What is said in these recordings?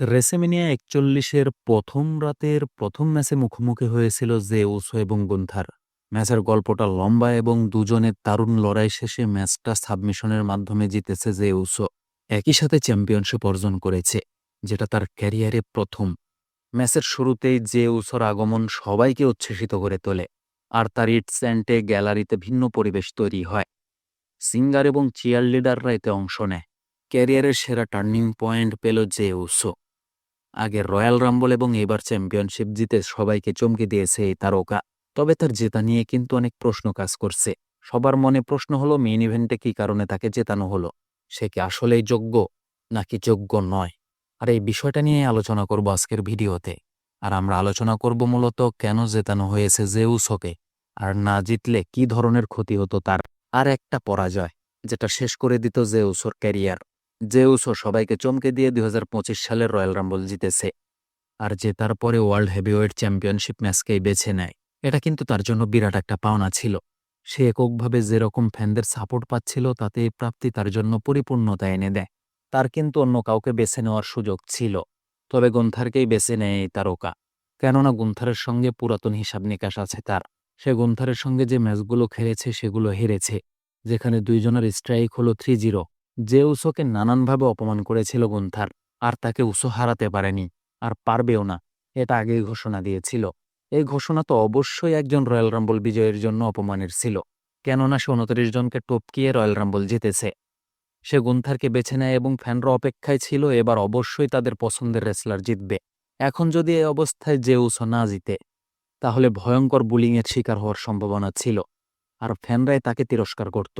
রেসেমিনিয়া একচল্লিশের প্রথম রাতের প্রথম ম্যাচে মুখোমুখি হয়েছিল জেউসো এবং গুন্থার। ম্যাচের গল্পটা লম্বা এবং দুজনের দারুণ লড়াই শেষে ম্যাচটা সাবমিশনের মাধ্যমে জিতেছে জেউসো। একই সাথে চ্যাম্পিয়নশিপ অর্জন করেছে, যেটা তার ক্যারিয়ারে প্রথম। ম্যাচের শুরুতেই জেউসোর আগমন সবাইকে উচ্ছ্বসিত করে তোলে, আর তার ইটস্যান্টে গ্যালারিতে ভিন্ন পরিবেশ তৈরি হয়। সিঙ্গার এবং চিয়ার লিডাররা এতে অংশ নেয়। ক্যারিয়ারের সেরা টার্নিং পয়েন্ট পেল জেউসো। আগে রয়্যাল রাম্বল এবং এবার চ্যাম্পিয়নশিপ জিতে সবাইকে চমকে দিয়েছে এই তারকা। তবে তার জেতা নিয়ে কিন্তু অনেক প্রশ্ন কাজ করছে। সবার মনে প্রশ্ন হলো মেইন ইভেন্টে কি কারণে তাকে জেতানো হলো? সে কি আসলেই যোগ্য, নাকি যোগ্য নয়? আর এই বিষয়টা নিয়ে আলোচনা করব আজকের ভিডিওতে। আর আমরা আলোচনা করব মূলত, কেন জেতানো হয়েছে জেউসোকে আর না জিতলে কি ধরনের ক্ষতি হতো তার? আর একটা পরাজয়, যেটা শেষ করে দিত জেউসোর ক্যারিয়ার জেউসও সবাইকে চমকে দিয়ে দুই সালের রয়্যাল রাম্বল জিতেছে। আর জেতার পরে ওয়ার্ল্ড হেভিওয়েট চ্যাম্পিয়নশিপ ম্যাচকেই বেছে নেয়। এটা কিন্তু তার জন্য বিরাট একটা পাওনা ছিল। সে এককভাবে যেরকম ফ্যানদের সাপোর্ট পাচ্ছিল তাতে এই প্রাপ্তি তার জন্য পরিপূর্ণতা এনে দেয়। তার কিন্তু অন্য কাউকে বেছে নেওয়ার সুযোগ ছিল। তবে গুন্থারকেই বেছে নেয় এই তারকা। কেননা গুন্থারের সঙ্গে পুরাতন হিসাব নিকাশ আছে তার। সে গুন্থারের সঙ্গে যে ম্যাচগুলো খেলেছে, সেগুলো হেরেছে। যেখানে দুইজনের স্ট্রাইক হলো থ্রি জিরো। যে উসোকে নানানভাবে অপমান করেছিল গুন্থার, আর তাকে উসো হারাতে পারেনি, আর পারবেও না, এটা আগেই ঘোষণা দিয়েছিল। এই ঘোষণা তো অবশ্যই একজন রয়্যাল রাম্বল বিজয়ের জন্য অপমানের ছিল। কেননা সে উনত্রিশ জনকে টপকিয়ে রয়্যাল রাম্বল জিতেছে। সে গুন্থারকে বেছে নেয় এবং ফ্যানরা অপেক্ষায় ছিল, এবার অবশ্যই তাদের পছন্দের রেসলার জিতবে। এখন যদি এই অবস্থায় যে উসো না জিতে, তাহলে ভয়ঙ্কর বুলিংয়ের শিকার হওয়ার সম্ভাবনা ছিল, আর ফ্যানরাই তাকে তিরস্কার করত।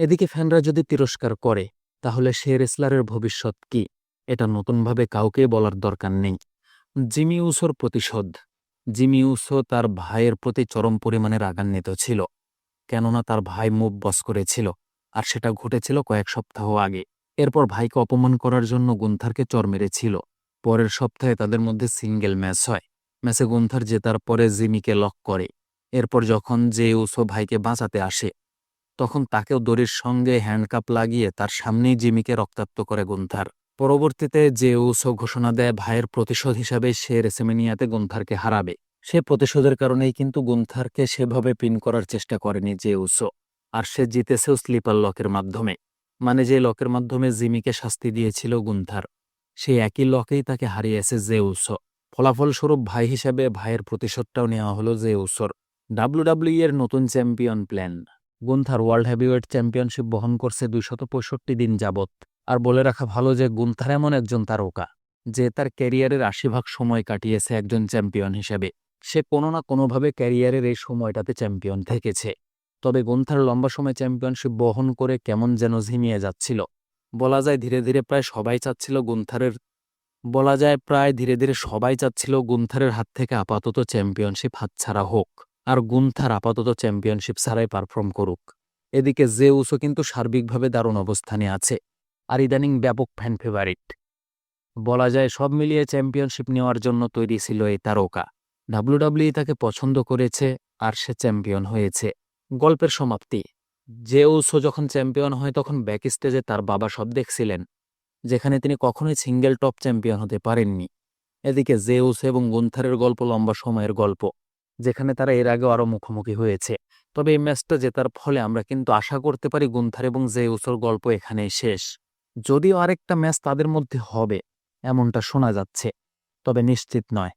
এদিকে ফ্যানরা যদি তিরস্কার করে, তাহলে সে রেসলারের ভবিষ্যৎ কি? এটা নতুনভাবে কাউকে বলার দরকার নেই। জিমি উসোর প্রতিশোধ। জিমি উসো তার ভাইয়ের প্রতি চরম পরিমাণে রাগান্বিত ছিল, কেননা তার ভাই মুভ বস করেছিল, আর সেটা ঘটেছিল কয়েক সপ্তাহ আগে। এরপর ভাইকে অপমান করার জন্য গুন্থারকে চর মেরেছিল। পরের সপ্তাহে তাদের মধ্যে সিঙ্গেল ম্যাচ হয়। ম্যাচে গুন্থার জেতার পরে জিমিকে লক করে। এরপর যখন যে উসো ভাইকে বাঁচাতে আসে তখন তাকেও দড়ির সঙ্গে হ্যান্ডকাপ লাগিয়ে তার সামনেই জিমিকে রক্তাক্ত করে গুন্থার। পরবর্তীতে যে উসো ঘোষণা দেয়, ভাইয়ের প্রতিশোধ হিসাবে সে রেসেমিনিয়াতে গুন্থারকে হারাবে। সে প্রতিশোধের কারণেই কিন্তু গুন্থারকে সেভাবে পিন করার চেষ্টা করেনি যে উসো আর সে জিতেছেও স্লিপার লকের মাধ্যমে। মানে যে লকের মাধ্যমে জিমিকে শাস্তি দিয়েছিল গুন্থার, সেই একই লকেই তাকে হারিয়েছে যে উসো ফলাফলস্বরূপ ভাই হিসাবে ভাইয়ের প্রতিশোধটাও নেওয়া হলো যে উসোর ডাব্লিউডাব্লিউ এর নতুন champion plan. Gunther world heavyweight championship বহন করছে দুইশত দিন যাবৎ। আর বলে রাখা ভালো যে, গুন্থার এমন একজন তারকা, যে তার ক্যারিয়ারের আশি ভাগ সময় কাটিয়েছে একজন চ্যাম্পিয়ন হিসেবে। সে কোনো না কোনোভাবে ক্যারিয়ারের এই সময়টাতে চ্যাম্পিয়ন থেকেছে। তবে গুন্থার লম্বা সময় চ্যাম্পিয়নশিপ বহন করে কেমন যেন ঝিমিয়ে যাচ্ছিল। বলা যায় ধীরে ধীরে প্রায় সবাই চাচ্ছিল গুন্থারের, বলা যায় প্রায় ধীরে ধীরে সবাই চাচ্ছিল গুন্থারের হাত থেকে আপাতত চ্যাম্পিয়নশিপ হাতছাড়া হোক। আর গুন্থার আপাতত চ্যাম্পিয়নশিপ ছাড়াই পারফর্ম করুক। এদিকে জেউসও কিন্তু সার্বিকভাবে দারুণ অবস্থানে আছে, আর ইদানিং ব্যাপক ফ্যান ফেভারিট বলা যায় সব মিলিয়ে চ্যাম্পিয়নশিপ নেওয়ার জন্য তৈরি ছিল এই তারকা। ডাব্লিউডাব্লিউ তাকে পছন্দ করেছে আর সে চ্যাম্পিয়ন হয়েছে। গল্পের সমাপ্তি। জেউসও যখন চ্যাম্পিয়ন হয় তখন ব্যাক স্টেজে তার বাবা সব দেখছিলেন, যেখানে তিনি কখনোই সিঙ্গেল টপ চ্যাম্পিয়ন হতে পারেননি। এদিকে জেউস এবং গুন্থারের গল্প লম্বা সময়ের গল্প। যেখানে তারা এর আগে আরও মুখোমুখি হয়েছে। তবে এই ম্যাচটা জেতার ফলে আমরা কিন্তু আশা করতে পারি গুন্থার এবং জেউসের গল্প এখানেই শেষ। যদিও আরেকটা ম্যাচ তাদের মধ্যে হবে, এমনটা শোনা যাচ্ছে, তবে নিশ্চিত নয়।